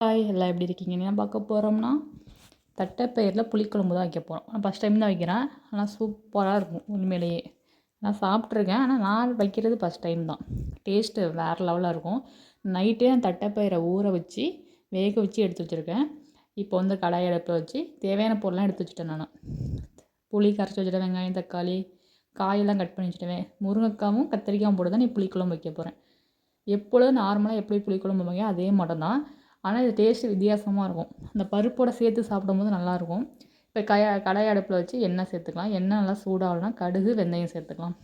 Hi எல்லாம் எப்படி இருக்கீங்க என்ன பார்க்க போகிறோம்னா தட்டைப்பயிரில் புளிக்குழம்பு தான் வைக்க போகிறோம் நான் ஃபஸ்ட் டைம் தான் வைக்கிறேன். ஆனால் சூப்பராக இருக்கும் உண்மையிலேயே. நான் சாப்பிட்ருக்கேன் ஆனால் நான் வைக்கிறது ஃபஸ்ட் டைம் தான். டேஸ்ட்டு வேறு லெவலாக இருக்கும். நைட்டே நான் தட்டைப்பயிரை ஊற வச்சு வேக வச்சு எடுத்து வச்சுருக்கேன். இப்போ வந்து கடாய் அடுப்பில் வச்சு தேவையான பொருள்லாம் எடுத்து வச்சுட்டேன் நான். புளி கரைச்சி வச்சுட்டேன் வெங்காயம் தக்காளி காயெல்லாம் கட் பண்ணி வச்சுட்டேன். முருங்கைக்காவும் கத்திரிக்காயும் போட்டு தான் நீ புளிக்குழம்பு வைக்க போகிறேன் எப்பொழுதும் நார்மலாக எப்படி புளிக்குழம்பு வைக்க அதே மட்டும் தான் ஆனால் இது டேஸ்ட்டு வித்தியாசமாக இருக்கும். அந்த பருப்போட சேர்த்து சாப்பிடும்போது நல்லாயிருக்கும். இப்போ கய கடாய் அடுப்பில் வச்சு எண்ணெய் சேர்த்துக்கலாம். எண்ணெய் நல்லா சூடாகலாம் கடுகு வெந்தயம் சேர்த்துக்கலாம்.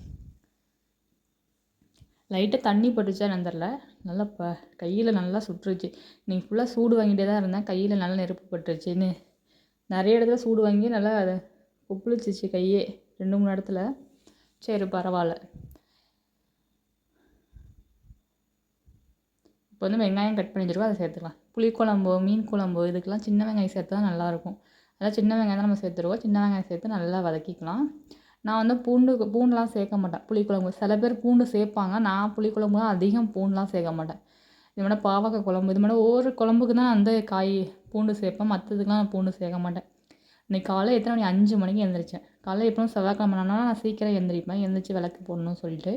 லைட்டாக தண்ணி பட்டுச்சா நந்தரில் நல்லா ப கையில் நல்லா சுட்டுருச்சு நீங்கள் ஃபுல்லாக சூடு வாங்கிட்டே தான் இருந்தேன். கையில் நல்லா நெருப்பு பட்டுருச்சுன்னு. நிறைய இடத்துல சூடு வாங்கி நல்லா உப்புளிச்சிச்சு கையே. ரெண்டு மூணு இடத்துல. சரி பரவாயில்ல. இப்போ வந்து வெங்காயம் கட் பண்ணி வச்சுருக்கோம் அதை சேர்த்துக்கலாம். புளிக்குழம்போ மீன் குழம்போ இதுக்கெல்லாம் சின்ன வெங்காயம் சேர்த்தா தான் நல்லாயிருக்கும். அதெல்லாம் சின்ன வெங்காயம் தான் நம்ம சேர்த்துருவோம் சின்ன வெங்காயம் சேர்த்து நல்லா வதக்கிக்கலாம். நான் வந்து பூண்டு பூண்டுலாம் சேர்க்க மாட்டேன். புளிக்குழம்பு சில பேர் பூண்டு சேர்ப்பாங்க. நான் புளிக்குழம்பு தான் அதிகம் பூண்டுலாம் சேர்க்க மாட்டேன். இது மாதிரி பாவக்காய் குழம்பு இது மாதிரி ஒவ்வொரு குழம்புக்கு தான் அந்த காய் பூண்டு சேர்ப்பேன். மற்றதுக்கெலாம் நான் பூண்டு சேர்க்க மாட்டேன். இன்றைக்கி காலையில் எத்தனை மணி? அஞ்சு மணிக்கு எழுந்திரிச்சேன். காலையில் எப்பவும் செவ்வாய்க்கிழமை நான் சீக்கிரம் எழுந்திரிப்பேன். எழுந்திரிச்சி விளக்கு போடணும்னு சொல்லிட்டு.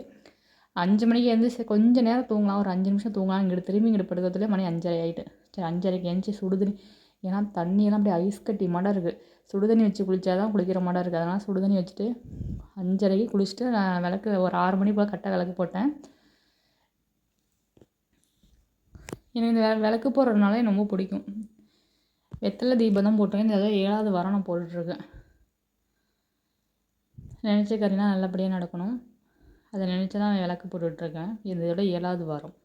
அஞ்சு மணிக்கு எழுந்திரிச்சு கொஞ்சம் நேரம் தூங்கலாம். ஒரு அஞ்சு நிமிஷம் தூங்கலாம். இங்கிட்டு திரும்பி இங்கிட்டு படுக்கிறதுலேயே மணி அஞ்சரை ஆகிட்டு சரி அஞ்சரைக்கு எழுந்துச்சி சுடுதண்ணி ஏன்னா தண்ணியெல்லாம் அப்படியே ஐஸ் கட்டி மாடம் இருக்குது சுடுதண்ணி வச்சு குளித்தா தான் குளிக்கிற மாடம் இருக்குது அதனால் சுடுதண்ணி வச்சுட்டு அஞ்சரைக்கு குளிச்சுட்டு நான் விளக்கு ஒரு ஆறு மணி போல் கரெக்டாக விளக்கு போட்டேன். எனக்கு இந்த விளக்கு போடுறதுனால எனக்கு ரொம்ப பிடிக்கும். வெத்தலை தீபம் தான் போட்டிருக்கேன். இந்த ஏழாவது வாரம் நான் போட்டுட்ருக்கேன் நினச்ச கறினா நல்லபடியாக நடக்கணும். அதை நினச்சி தான் விளக்கு போட்டுட்ருக்கேன். இதோட ஏழாவது வாரம்.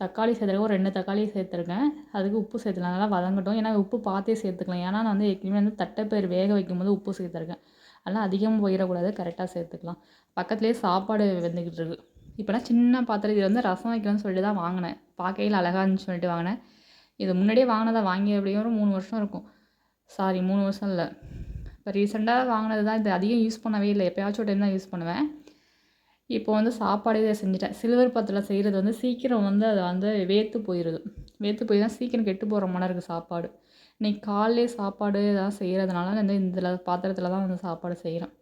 தக்காளி சேர்த்துருக்கேன் ஒரு ரெண்டு தக்காளி சேர்த்துருக்கேன். அதுக்கு உப்பு சேர்த்துக்கலாம். நல்லா வதங்கட்டும். ஏன்னா உப்பு பார்த்தே சேர்த்துக்கலாம். ஏன்னா நான் வந்து ஏற்கனவே வந்து தட்டைப்பயிர் வேக வைக்கும்போது உப்பு சேர்த்துருக்கேன். அதெல்லாம் அதிகமாக போயிடக்கூடாது. கரெக்டாக சேர்த்துக்கலாம். பக்கத்துலேயே சாப்பாடு வெந்துக்கிட்டு இருக்கு. இப்போலாம் சின்ன பாத்திரம் இது வந்து ரசம் வைக்கணும்னு சொல்லிட்டு தான் வாங்கினேன். பார்க்கையில் அழகாக இருந்துச்சு சொல்லிட்டு வாங்கினேன். இது முன்னாடியே வாங்கினதை வாங்கி எப்படியும் ஒரு மூணு வருஷம் இருக்கும். சாரி மூணு வருஷம் இல்லை. இப்போ ரீசெண்டாக வாங்கினது தான் இது அதிகம் யூஸ் பண்ணவே இல்லை. எப்போயாச்சும் டைம் தான் யூஸ் பண்ணுவேன். இப்போ வந்து சாப்பாடு இதை செஞ்சுட்டேன். சில்வர் பாத்திரத்தில் செய்கிறது வந்து சீக்கிரம் வந்து அதை வந்து வேர்த்து போயிடுது. வேர்த்து போய் தான் சீக்கிரம் கெட்டு போகிற மாதிரி இருக்குது சாப்பாடு. இன்றைக்கி காலையிலே சாப்பாடு இதெல்லாம் செய்கிறதுனால வந்து இதில் பாத்திரத்தில் தான் வந்து சாப்பாடு செய்கிறேன்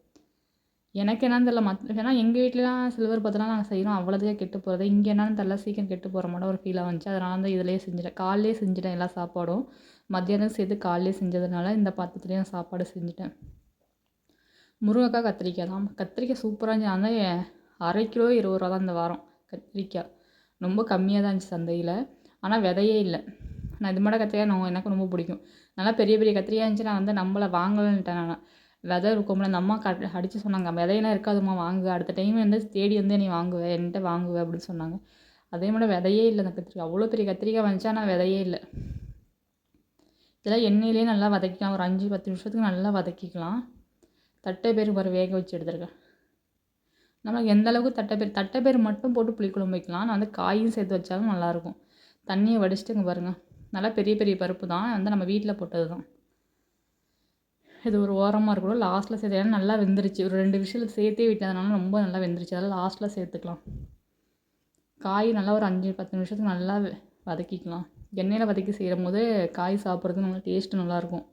எனக்கு என்னன்னு தெரியல. மற்ற ஏன்னா எங்கள் வீட்டிலலாம் சில்வர் பாத்திரம் நாங்கள் செய்கிறோம் அவ்வளோதையே கெட்டு போகிறது இங்கே என்னன்னு தெரில சீக்கிரம் கெட்டு போகிற மாதிரி ஒரு ஃபீலாக வந்துச்சு. அதனால வந்து இதிலேயே செஞ்சுட்டேன். காலையிலே செஞ்சுட்டேன் எல்லா சாப்பாடும். மத்தியானம் சேர்த்து காலையிலே செஞ்சதுனால இந்த பாத்திரத்துலேயும் சாப்பாடு செஞ்சுட்டேன். முருங்கைக்காய் கத்திரிக்காய் தான். கத்திரிக்காய் சூப்பராக இருந்துச்சு. ஆனால் அரை கிலோ இருபது ரூபா தான் இந்த வாரம் கத்திரிக்காய். ரொம்ப கம்மியாக தான் இருந்துச்சு சந்தையில். ஆனால் விதையே இல்லை. நான் இது மாதிரி கத்திரிக்காய் நான் எனக்கு ரொம்ப பிடிக்கும். நல்லா பெரிய பெரிய கத்திரிக்காய் இருந்துச்சு. நான் வந்து நம்மளை வாங்கலன்ட்டேன் நான். விதை இருக்கும்ல அந்த அம்மா கட் அடித்து சொன்னாங்க விதையெல்லாம் இருக்காதும்மா வாங்கு. அடுத்த டைம் வந்து தேடி வந்து நீ வாங்குவேன் என்கிட்ட வாங்குவேன் அப்படின்னு சொன்னாங்க. அதே மாதிரி விதையே இல்லை அந்த கத்திரிக்காய். அவ்வளோ பெரிய கத்திரிக்காய் வந்துச்சு ஆனால் விதையே இல்லை. இதெல்லாம் எண்ணெயிலே நல்லா வதக்கிக்கலாம். ஒரு அஞ்சு பத்து நிமிஷத்துக்கு நல்லா வதக்கிக்கலாம். தட்டை பேர் பாரு வேக வச்சு எடுத்துருக்கேன். நம்மளுக்கு எந்த அளவுக்கு தட்டைப்பேர் தட்டைப்பேர் மட்டும் போட்டு புளிக்குழம்பு வைக்கலாம். நான் வந்து காயும் சேர்த்து வச்சாலும் நல்லாயிருக்கும். தண்ணியை வடிச்சிட்டுங்க பாருங்கள் நல்லா பெரிய பெரிய பருப்பு தான். வந்து நம்ம வீட்டில் போட்டது தான். இது ஒரு ஓரமாக இருக்கணும் லாஸ்ட்டில் சேர்த்து ஏன்னா நல்லா வெந்துருச்சு. ஒரு ரெண்டு விஷயத்தில் சேர்த்தே விட்டதுனால ரொம்ப நல்லா வெந்துருச்சு. அதெல்லாம் லாஸ்ட்டில் சேர்த்துக்கலாம். காய் நல்லா ஒரு அஞ்சு பத்து நிமிஷத்துக்கு நல்லா வதக்கிக்கலாம். எண்ணெயில் வதக்கி செய்யும் போது காய் சாப்பிட்றதுக்கு நல்லா டேஸ்ட்டு நல்லாயிருக்கும்.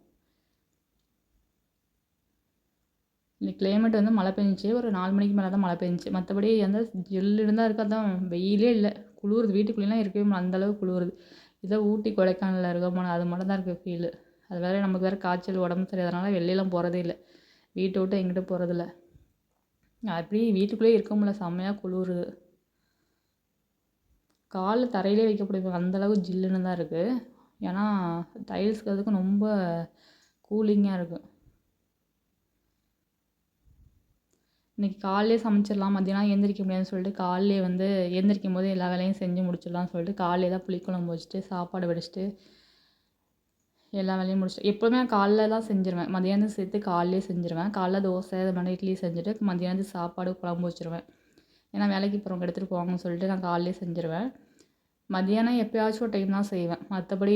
இன்னைக்கு கிளைமேட் வந்து மழை பெஞ்சிச்சு. ஒரு நாலு மணிக்கு மேலே தான் மழை பெஞ்சிச்சு. மற்றபடி எந்த ஜில்லுன்னு தான் இருக்கா தான் வெயிலே இல்லை. குளிருது. வீட்டுக்குள்ளேலாம் இருக்கவே அந்தளவுக்கு குளிருது. இதை ஊட்டி கொடைக்கானலில் இருக்க போனால் அது மட்டும் தான் இருக்குது ஃபீலு அது வேறு நமக்கு வேறு காய்ச்சல் உடம்பு சரியாதனால வெளியெல்லாம் போகிறதே இல்லை. வீட்டை விட்டு எங்கிட்ட போகிறதில்ல அப்படி வீட்டுக்குள்ளேயே இருக்க முடியல. செம்மையாக குளிர் காலில் தரையிலே வைக்க முடியும் அந்தளவு ஜில்லுன்னு தான் இருக்குது ஏன்னா டைல்ஸ்க்கு அதுக்கும் ரொம்ப கூலிங்காக இருக்கும் இன்றைக்கி காலையிலே சமைச்சிடலாம். மதியானம் எழுந்திரிக்க முடியாதுன்னு சொல்லிட்டு காலையிலே வந்து எழுந்திரிக்கும் போது எல்லா வேலையும் செஞ்சு முடிச்சிடலாம்னு சொல்லிட்டு காலையில் தான் புளிக்குழம்பு வச்சுட்டு சாப்பாடு வடிச்சிட்டு எல்லா வேலையும் முடிச்சுட்டு எப்போவுமே நான் காலைல தான் செஞ்சுருவேன். மதியானம் சேர்த்து காலையிலே செஞ்சுருவேன். காலைல தோசை இது மாதிரி இட்லி செஞ்சுட்டு மதியானத்துக்கு சாப்பாடு குழம்பு வச்சுருவேன். ஏன்னா வேலைக்கு போகிறவங்க எடுத்துகிட்டு போவாங்கன்னு சொல்லிட்டு நான் காலையிலே செஞ்சுருவேன். மதியானம் எப்போயாச்சும் ஒரு டைம் தான் செய்வேன். மற்றபடி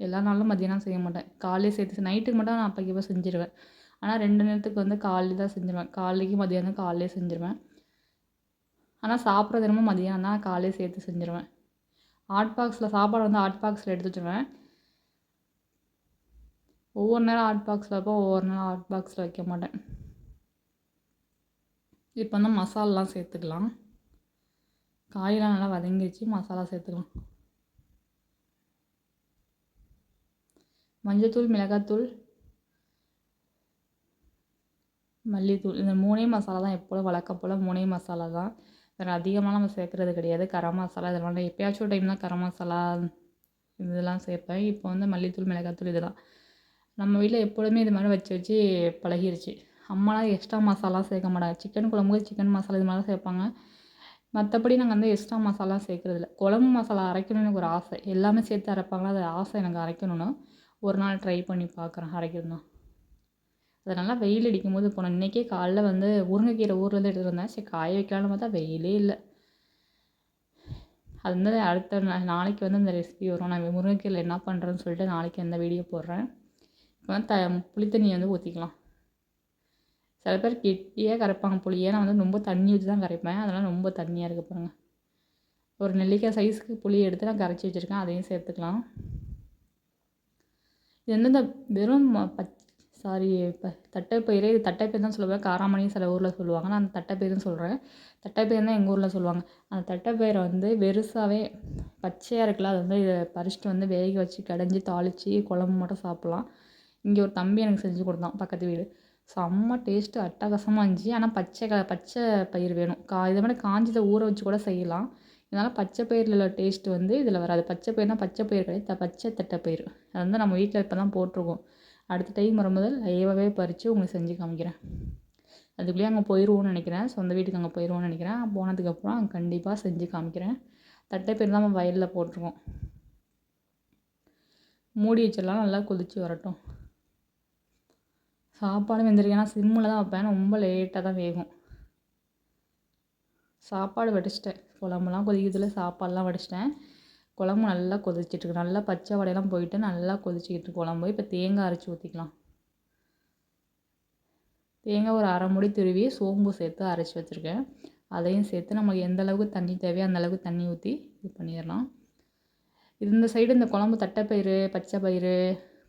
எல்லா நாளும் மதியானம் செய்ய மாட்டேன். காலையிலே சேர்த்து நைட்டுக்கு மட்டும் நான் அப்போக்கப்போ செஞ்சுருவேன். ஆனால் ரெண்டு நேரத்துக்கு வந்து காலையில் தான் செஞ்சுருவேன். காலைக்கு மதியானம் காலையிலே செஞ்சுருவேன். ஆனால் சாப்பிட்ற தினமும் மதியானம் தான். காலையிலே சேர்த்து செஞ்சுருவேன். ஹாட் பாக்ஸில் சாப்பாடு வந்து ஹாட் பாக்ஸில் எடுத்து வச்சுருவேன். ஒவ்வொரு நேரம் ஹாட் பாக்ஸில் வைப்பேன் ஒவ்வொரு நேரம் ஹாட் பாக்ஸில் வைக்க மாட்டேன். இப்போ வந்து மசாலாலாம் சேர்த்துக்கலாம். காயெலாம் நல்லா வதங்கிச்சு மசாலா சேர்த்துக்கலாம். மஞ்சத்தூள் மிளகாத்தூள் மல்லித்தூள் இந்த மூணே மசாலா தான் எப்போதும் வழக்கம் போல் மூணே மசாலா தான். வேறு அதிகமாக நம்ம சேர்க்குறது கிடையாது. கரம் மசாலா இதெல்லாம் எப்போயாச்சும் டைம் தான் கரம் மசாலா இதெல்லாம் சேர்ப்பேன். இப்போ வந்து மல்லித்தூள் மிளகாத்தூள் இதெல்லாம் நம்ம வீட்டில் எப்பொழுதுமே இது மாதிரி வச்சு வச்சு பழகிருச்சு. அம்மாலாம் எக்ஸ்ட்ரா மசாலா சேர்க்க மாட்டாங்க. சிக்கன் குழம்புக்கு சிக்கன் மசாலா இது மாதிரி தான் சேர்ப்பாங்க. மற்றபடி நாங்கள் வந்து எக்ஸ்ட்ரா மசாலா சேர்க்குறதில்ல குழம்பு மசாலா அரைக்கணும்னு எனக்கு ஒரு ஆசை. எல்லாமே சேர்த்து அரைப்பாங்களா? அது ஆசை எனக்கு அரைக்கணும்னு. ஒரு நாள் ட்ரை பண்ணி பார்க்குறேன் அரைக்கிறதுனா அது நல்லா வெயில் அடிக்கும் போது போனோம். இன்றைக்கே காலைல வந்து முருங்கைக்கீரை ஊர்லேருந்து எடுத்துகிட்டு வந்தேன். சரி காய வைக்கலாம்னு பார்த்தா வெயிலே இல்லை. அது வந்து அடுத்த நாளைக்கு வந்து அந்த ரெசிபி வரும். நான் முருங்கைக்கீரையில் என்ன பண்ணுறேன்னு சொல்லிட்டு நாளைக்கு அந்த வீடியோ போடுறேன். இப்போ த புளி தண்ணியை வந்து ஊற்றிக்கலாம் சில பேர் கெட்டியாக கரைப்பாங்க புளியை நான் வந்து ரொம்ப தண்ணி ஊற்றி தான் கரைப்பேன். அதெல்லாம் ரொம்ப தண்ணியாக இருக்க பாருங்க. ஒரு நெல்லிக்காய் சைஸுக்கு புளி எடுத்து நான் கரைச்சி வச்சுருக்கேன். அதையும் சேர்த்துக்கலாம். இது வந்து இந்த வெறும் பச் சாரி இப்போ தட்டைப்பயிரே இது தட்டைப்பயிர் தான் சொல்லுவேன் காராமணியும் சில ஊரில் சொல்லுவாங்க. நான் அந்த தட்டைப்பயிறுன்னு சொல்கிறேன் தட்டைப்பயிர் தான் எங்கள் ஊரில் சொல்லுவாங்க. அந்த தட்டைப்பயிரை வந்து வெறுசாகவே பச்சையாக இருக்குல்ல அதை வந்து இதை பறிச்சுட்டு வந்து வேக வச்சு கடைஞ்சி தாளித்து குழம்பு மட்டும் சாப்பிட்லாம். இங்கே ஒரு தம்பி எனக்கு செஞ்சு கொடுத்தான் பக்கத்து வீடு. செம்ம டேஸ்ட்டு அட்டகாசமாக இருந்துச்சு. ஆனால் பச்சை க பச்சை பயிர் வேணும். கா இதை மாதிரி காஞ்சதை ஊற வச்சு கூட செய்யலாம். இதனால் பச்சை பயிரில் உள்ள டேஸ்ட்டு வந்து இதில் வராது. பச்சை பயிர்னால் பச்சை பயிர் கிடையாது. பச்சை பச்சை தட்டைப்பயிர் அது வந்து நம்ம வீட்டில் இப்போ தான் போட்டிருக்கோம். அடுத்த டைம் வரும்போது லைவாகவே பறித்து உங்களுக்கு செஞ்சு காமிக்கிறேன். அதுக்குள்ளேயே அங்கே போயிடுவோன்னு நினைக்கிறேன். சொந்த வீட்டுக்கு அங்கே போயிடுவோன்னு நினைக்கிறேன். போனதுக்கப்புறம் அங்கே கண்டிப்பாக செஞ்சு காமிக்கிறேன். தட்டைப்பயிர் தான் நம்ம வயலில் போட்டிருக்கோம். மூடி வச்சிடலாம். நல்லா கொதித்து வரட்டும். சாப்பாடு வெந்திருக்கு ஏன்னா சிம்மில் தான் வைப்பேன். ரொம்ப லேட்டாக தான் வேகும். சாப்பாடு வடிச்சிட்டேன். குழம்புலாம் கொதிக்கிறதுல சாப்பாடெலாம் வடிச்சிட்டேன். குழம்பு நல்லா கொதிச்சிட்ருக்கு நல்லா பச்சை வடையெல்லாம் போயிட்டு நல்லா கொதிச்சிக்கிட்டு குழம்பு இப்போ தேங்காய் அரைச்சி ஊற்றிக்கலாம் தேங்காய் ஒரு அரை முடி துருவி சோம்பு சேர்த்து அரைச்சி வச்சுருக்கேன். அதையும் சேர்த்து நமக்கு எந்த அளவுக்கு தண்ணி தேவையோ அந்த அளவுக்கு தண்ணி ஊற்றி இது பண்ணிடலாம். இந்த சைடு இந்த குழம்பு தட்டைப்பயிறு பச்சை பயிறு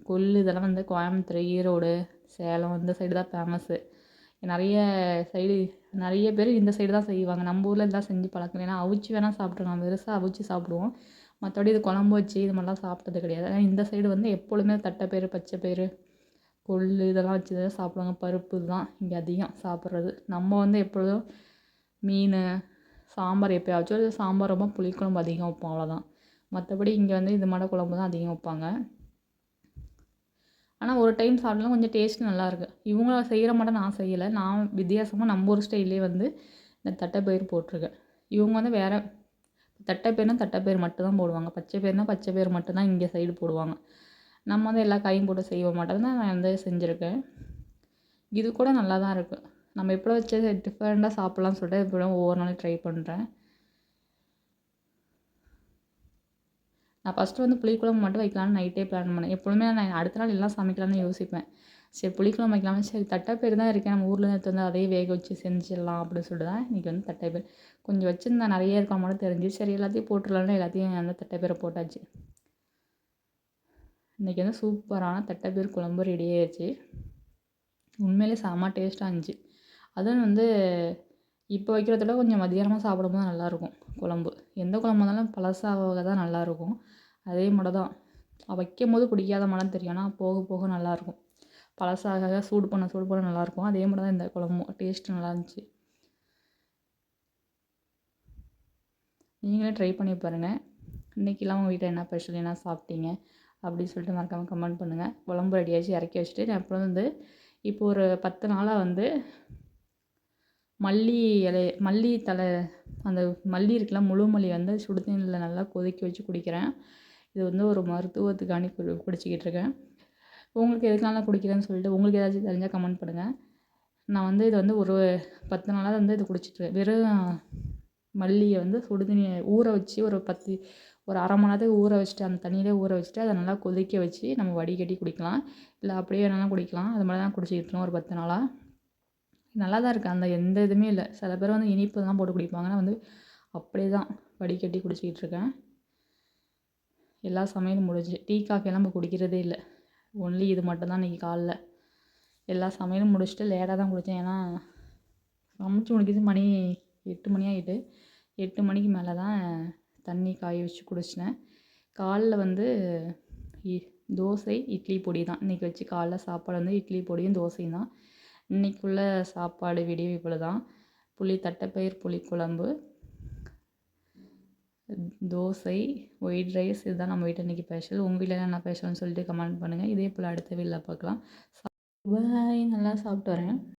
கொள்ளு இதெல்லாம் வந்து கோயம்புத்தூர் ஈரோடு சேலம் இந்த சைடு தான் ஃபேமஸ்ஸு நிறைய சைடு நிறைய பேர் இந்த சைடு தான் செய்வாங்க. நம்ம ஊரில் இதெல்லாம் செஞ்சு பழக்கம் ஏன்னா அவிச்சு வேணால் சாப்பிட்ருக்கலாம் பெருசாக அவிச்சு சாப்பிடுவோம். மற்றபடி இது குழம்பு வச்சு இது மாதிரிலாம் சாப்பிட்டது கிடையாது. ஆனால் இந்த சைடு வந்து எப்பொழுதுமே தட்டைப்பயிறு பச்சைப்பயிறு கொள் இதெல்லாம் வச்சு தான் சாப்பிடுவாங்க. பருப்பு இதுதான் இங்கே அதிகம் சாப்பிட்றது. நம்ம வந்து எப்பொழுதும் மீன் சாம்பார் எப்போயாச்சும். சாம்பார் ரொம்ப புளிக்குழம்பு அதிகம் வைப்போம் அவ்வளோதான் மற்றபடி இங்கே வந்து இது மாதிரி குழம்பு தான் அதிகம் வைப்பாங்க. ஆனால் ஒரு டைம் சாப்பிட்டாலும் கொஞ்சம் டேஸ்ட் நல்லாயிருக்கு இவங்க செய்கிற மாட்டோம் நான் செய்யலை. நான் வித்தியாசமாக நம்ம ஊர் ஸ்டைல்லே வந்து இந்த தட்டைப்பயிறு போட்டிருக்கேன். இவங்க வந்து வேறு தட்டைப்பயிர்னா தட்டைப்பயிறு மட்டும் தான் போடுவாங்க. பச்சை பயிர்னால் பச்சை பயிர் மட்டும்தான் இங்கே சைடு போடுவாங்க. நம்ம வந்து எல்லா காயும் போட்டு செய்ய மாட்டோம் தான் நான் வந்து செஞ்சுருக்கேன். இது கூட நல்லா தான் இருக்குது நம்ம எப்படி வச்சு டிஃப்ரெண்ட்டாக சாப்பிட்லாம்னு சொல்லிட்டு இப்போ ஒவ்வொரு நாளும் ட்ரை பண்ணுறேன் நான் ஃபஸ்ட்டு வந்து புளிக்குழம்பு மட்டும் வைக்கலான்னு நைட்டே பிளான் பண்ணேன். எப்பொழுதுமே நான் அடுத்த நாள் எல்லாம் சமைக்கலாம்னு யோசிப்பேன். சரி புளிக்குழம்பு வைக்கலாம்னு சரி தட்டைப்பயிறு தான் இருக்கேன். நம்ம ஊரில் எடுத்து வந்து அதையே வேக வச்சு செஞ்சிடலாம் அப்படின்னு சொல்லிட்டு தான் இன்றைக்கி வந்து தட்டைப்பயிறு. கொஞ்சம் வச்சுருந்தேன் நிறைய இருக்கா மட்டும் தெரிஞ்சு. சரி எல்லாத்தையும் போட்டுடலாம்னு எல்லாத்தையும் அந்த தட்டைப்பயிரை போட்டாச்சு. இன்றைக்கி வந்து சூப்பரான தட்டைப்பயிறு குழம்பு ரெடி ஆயிடுச்சு உண்மையிலே செம்ம டேஸ்ட்டாக இருந்துச்சு. அதுவும் வந்து இப்போ வைக்கிறத விட கொஞ்சம் மதியானமாக சாப்பிடும்போது நல்லாயிருக்கும் குழம்பு. எந்த குழம்பு இருந்தாலும் பழசாக தான் நல்லாயிருக்கும் அதே மாரி தான் வைக்கும் போது பிடிக்காத மனம் தெரியும். ஆனால் போக போக நல்லாயிருக்கும் பழசாக சூடு பண்ண சூடு பண்ண நல்லாயிருக்கும் அதே மாதிரி தான் இந்த குழம்பும். டேஸ்ட் நல்லா இருந்துச்சு நீங்களே ட்ரை பண்ணி பாருங்கள் இன்றைக்கெல்லாம் உங்கள் வீட்டில் என்ன ஸ்பெஷல் என்ன சாப்பிட்டீங்க? அப்படின்னு சொல்லிட்டு மறக்காமல் கமெண்ட் பண்ணுங்கள் குழம்பு ரெடியாச்சு இறக்கி வச்சுட்டு. நான் அப்புறம் வந்து இப்போ ஒரு பத்து நாளாக வந்து மல்லி இலை மல்லி தழை அந்த மல்லி இருக்குல்ல முழு மல்லி வந்து சுடுதண்ணியில் நல்லா கொதிக்க வச்சு குடிக்கிறேன். இது வந்து ஒரு மருத்துவத்துக்காண்டி கு குடிச்சிக்கிட்டு இருக்கேன் உங்களுக்கு எதுக்குனால குடிக்கிறேன்னு சொல்லிட்டு உங்களுக்கு ஏதாச்சும் தெரிஞ்சால் கமெண்ட் பண்ணுங்கள் நான் வந்து இது வந்து ஒரு பத்து நாளாக வந்து இது குடிச்சிட்டு வெறும் மல்லியை வந்து சுடுதண்ணியை ஊற வச்சு ஒரு பத்து ஒரு அரை மணி நேரத்துக்கு ஊற வச்சுட்டு அந்த தண்ணியிலே ஊற வச்சுட்டு அதை நல்லா கொதிக்க வச்சு நம்ம வடிகட்டி குடிக்கலாம். இல்லை அப்படியே வேணாலும் குடிக்கலாம். அது மாதிரி தான் குடிச்சிக்கிட்டு இருக்கோம் ஒரு பத்து நாளாக நல்லா தான் இருக்குது அந்த எந்த இதுவுமே இல்லை. சில பேர் வந்து இனிப்பு தான் போட்டு குடிப்பாங்கன்னா வந்து அப்படியே தான் வடிகட்டி குடிச்சிக்கிட்டு இருக்கேன். எல்லா சமையலும் முடிஞ்சு டீ காஃபியெல்லாம் நம்ம குடிக்கிறதே இல்லை. ஒன்லி இது மட்டும்தான் இன்றைக்கி காலைல. எல்லா சமையலும் முடிச்சுட்டு லேட்டாக தான் குடித்தேன் ஏன்னா சமைச்சு முடிக்கிறது மணி எட்டு மணி ஆகிட்டு எட்டு மணிக்கு மேலே தான் தண்ணி காய வச்சு குடிச்சினேன் காலில் வந்து இ தோசை இட்லி பொடி தான். இன்றைக்கி வச்சு காலைல சாப்பாடு வந்து இட்லி பொடியும் தோசையும் தான். இன்றைக்குள்ள சாப்பாடு விடிய இவ்வளோ தான். புளி தட்டைப்பயிர் புளிக்குழம்பு தோசை ஒயிட் ரைஸ் இதுதான் நம்ம வீட்டில் இன்றைக்கி ஸ்பெஷல் உங்கள் வீட்டில் என்ன ஸ்பெஷல்னு சொல்லிட்டு கமெண்ட் பண்ணுங்கள் இதே போல் அடுத்த வீட்டில் பார்க்கலாம். பாய் நல்லா சாப்பிட்டு வரேன்.